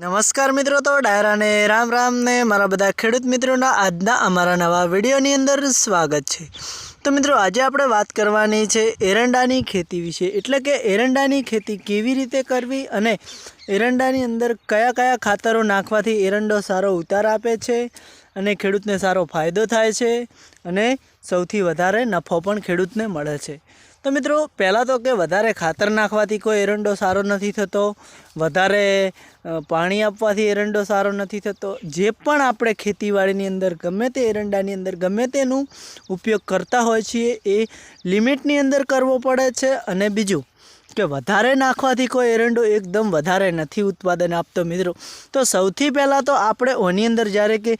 નમસ્કાર મિત્રો, તો ડાયરાને રામ રામને મારા બધા ખેડૂત મિત્રોના આજના અમારા નવા વિડીયોની અંદર સ્વાગત છે. તો મિત્રો, આજે આપણે વાત કરવાની છે એરંડાની ખેતી વિશે. એટલે કે એરંડાની ખેતી કેવી રીતે કરવી અને એરંડાની અંદર કયા કયા ખાતરો નાખવાથી એરંડો સારો ઉતાર આપે છે અને ખેડૂતને સારો ફાયદો થાય છે અને સૌથી વધારે નફો પણ ખેડૂતને મળે છે. તો મિત્રો, પહેલાં તો કે વધારે ખાતર નાખવાથી કોઈ એરંડો સારો નથી થતો, વધારે પાણી આપવાથી એરંડો સારો નથી થતો. જે પણ આપણે ખેતીવાડીની અંદર ગમે તે એરંડાની અંદર ગમે તેનું ઉપયોગ કરતા હોય છીએ, એ લિમિટની અંદર કરવો પડે છે. અને બીજું કે વધારે નાખવાથી કોઈ એરંડો એકદમ વધારે નથી ઉત્પાદન આપતો મિત્રો. તો સૌથી પહેલાં તો આપણે ઓની અંદર જ્યારે કે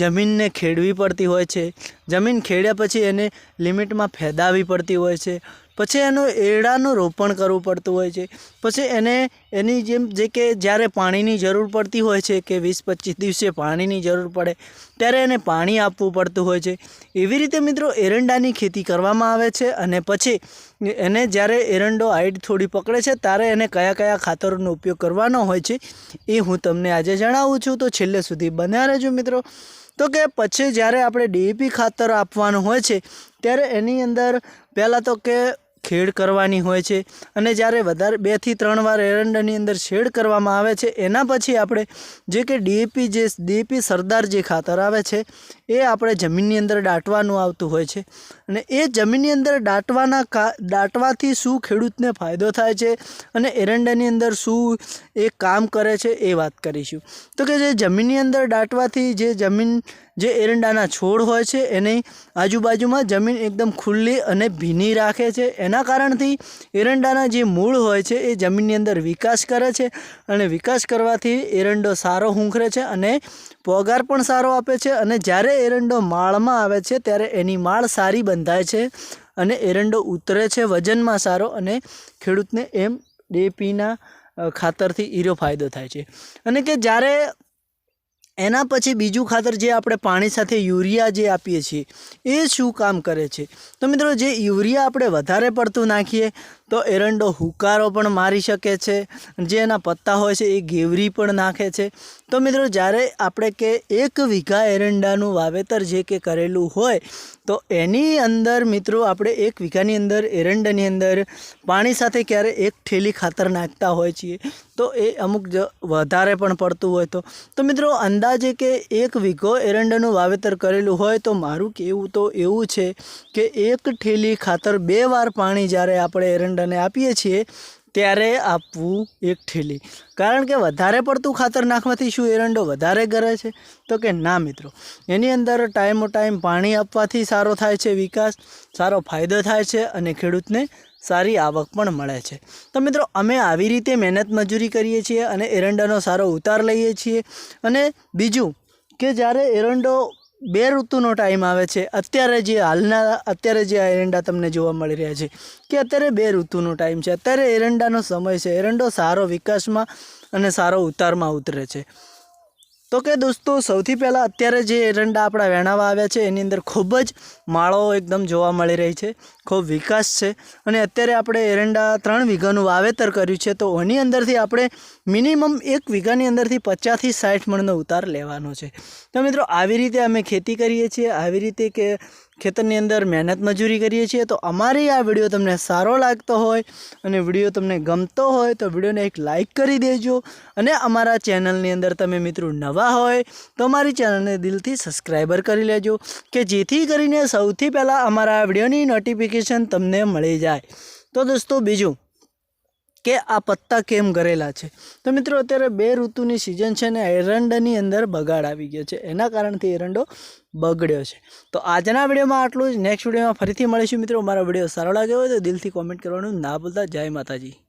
જમીનને ખેડવી પડતી હોય છે, જમીન ખેડ્યા પછી એને લિમિટમાં ફેદાવી પડતી હોય છે પછી એનું એરડાનું રોપણ કરવું પડતું હોય છે. પછી એને એની જેમ જે કે જ્યારે પાણીની જરૂર પડતી હોય છે કે વીસ પચીસ દિવસે પાણીની જરૂર પડે, ત્યારે એને પાણી આપવું પડતું હોય છે. એવી રીતે મિત્રો એરંડાની ખેતી કરવામાં આવે છે અને પછી એને જ્યારે એરંડો હાઈટ થોડી પકડે છે, ત્યારે એને કયા કયા ખાતરોનો ઉપયોગ કરવાનો હોય છે, એ હું તમને આજે જણાવું છું. તો છેલ્લે સુધી બન્યા રહેજો મિત્રો. તો કે પછી જ્યારે આપણે ડીએપી ખાતર આપવાનું હોય છે, ત્યારે એની અંદર પહેલાં તો કે ખેડ કરવાની હોય છે અને જ્યારે વધારે બેથી ત્રણ વાર એરંડાની અંદર શેડ કરવામાં આવે છે, એના પછી આપણે જે કે ડીએપી જે ડીએપી સરદાર જે ખાતર આવે છે, એ આપણે જમીનની અંદર દાટવાનું આવતું હોય છે. અને એ જમીનની અંદર દાટવાના કા, દાટવાથી શું ખેડૂતને ફાયદો થાય છે અને એરંડાની અંદર શું એ કામ કરે છે એ વાત કરીશું. તો કે જે જમીનની અંદર દાટવાથી જે જમીન જે એરંડાના છોડ હોય છે, એની આજુબાજુમાં જમીન એકદમ ખુલ્લી અને ભીની રાખે છે. એના કારણથી એરંડાના જે મૂળ હોય છે, એ જમીનની અંદર વિકાસ કરે છે અને વિકાસ કરવાથી એરંડો સારો હુંખરે છે અને પગાર પણ સારો આપે છે. અને જ્યારે એરંડો માળમાં આવે છે, ત્યારે એની માળ સારી બંધાય છે અને એરંડો ઉતરે છે, વજનમાં સારો અને ખેડૂતને એમ ડેપીના ખાતરથી ઈરો ફાયદો થાય છે. અને કે જ્યારે એના પછી બીજું ખાતર જે આપણે પાણી સાથે યુરિયા જે આપીએ છીએ, એ શું કામ કરે છે? તો મિત્રો, જે યુરિયા આપણે વધારે પડતું નાખીએ, તો એરંડો હુકારો પણ મારી શકે છે, જે એના પત્તા હોય છે એ ગેવરી પણ નાખે છે. તો મિત્રો, જ્યારે આપણે કે એક વીઘા એરંડાનું વાવેતર જે કે કરેલું હોય તો એની અંદર મિત્રો આપણે એક વીઘાની અંદર, એરંડાની અંદર પાણી સાથે ક્યારે એક ઠેલી ખાતર નાખતા હોય છીએ, તો એ અમુક વધારે પણ પડતું હોય તો. તો મિત્રો અંદાજે કે એક વીઘો એરંડાનું વાવેતર કરેલું હોય તો મારું કહેવું તો એવું છે કે એક ઠેલી ખાતર બે વાર પાણી જ્યારે આપણે એરંડાને આપીએ છીએ ત્યારે આપવું એક ઠેલી. કારણ કે વધારે પડતું ખાતર નાખવાથી શું એરંડો વધારે ગરે છે? તો કે ના મિત્રો, એની અંદર ટાઈમો ટાઈમ પાણી આપવાથી સારો થાય છે વિકાસ, સારો ફાયદો થાય છે અને ખેડૂતને સારી આવક પણ મળે છે. તો મિત્રો, અમે આવી રીતે મહેનત મજૂરી કરીએ છીએ અને એરંડાનો સારો ઉતાર લઈએ છીએ. અને બીજું કે જ્યારે એરંડો બે ઋતુનો ટાઈમ આવે છે. અત્યારે જે હાલના, અત્યારે જે આ એરંડા તમને જોવા મળી રહ્યા છે કે અત્યારે બે ઋતુનો ટાઈમ છે. અત્યારે એરંડાનો સમય છે. એરંડો સારો વિકાસમાં અને સારો ઉતારમાં ઉતરે છે. તો કે દોસ્તો, સૌથી પહેલાં અત્યારે જે એરંડા આપણા વેણાવા આવ્યા છે, એની અંદર ખૂબ જ માળો એકદમ જોવા મળી રહી છે, ખૂબ વિકાસ છે. અને અત્યારે આપણે એરંડા ત્રણ વીઘાનું વાવેતર કર્યું છે, તો એની અંદરથી આપણે મિનિમમ એક વીઘાની અંદરથી પચાસથી સાઠ મણનો ઉતાર લેવાનો છે. તો મિત્રો, આવી રીતે અમે ખેતી કરીએ છીએ, આવી રીતે કે ખેતરની અંદર મહેનત મજૂરી કરીએ છીએ, તો અમારી આ વીડિયો તમને સારો લાગતો હોય અને વીડિયો તમને ગમતો હોય, તો વિડીયોને એક લાઈક કરી દેજો. અને અમારા ચેનલની અંદર તમે મિત્રો નવા હોય, તો અમારી ચેનલને દિલથી સબસ્ક્રાઈબર કરી લેજો, કે જેથી કરીને સૌથી પહેલાં અમારા વિડીયોની નોટિફિકેશન તમને મળી જાય. તો દોસ્તો, બીજું કે આ પત્તા કેમ કરેલા છે? તો મિત્રો, અત્યારે બે ઋતુની સિઝન છે ને એરંડાની અંદર બગાડ આવી ગયો છે. એના કારણથી એરંડો બગડ્યો છે. તો આજના વિડીયોમાં આટલું જ. નેક્સ્ટ વિડીયોમાં ફરીથી મળીશું મિત્રો. મારો વીડિયો સારો લાગ્યો હોય તો દિલથી કોમેન્ટ કરવાનું ના ભૂલતા. જય માતાજી.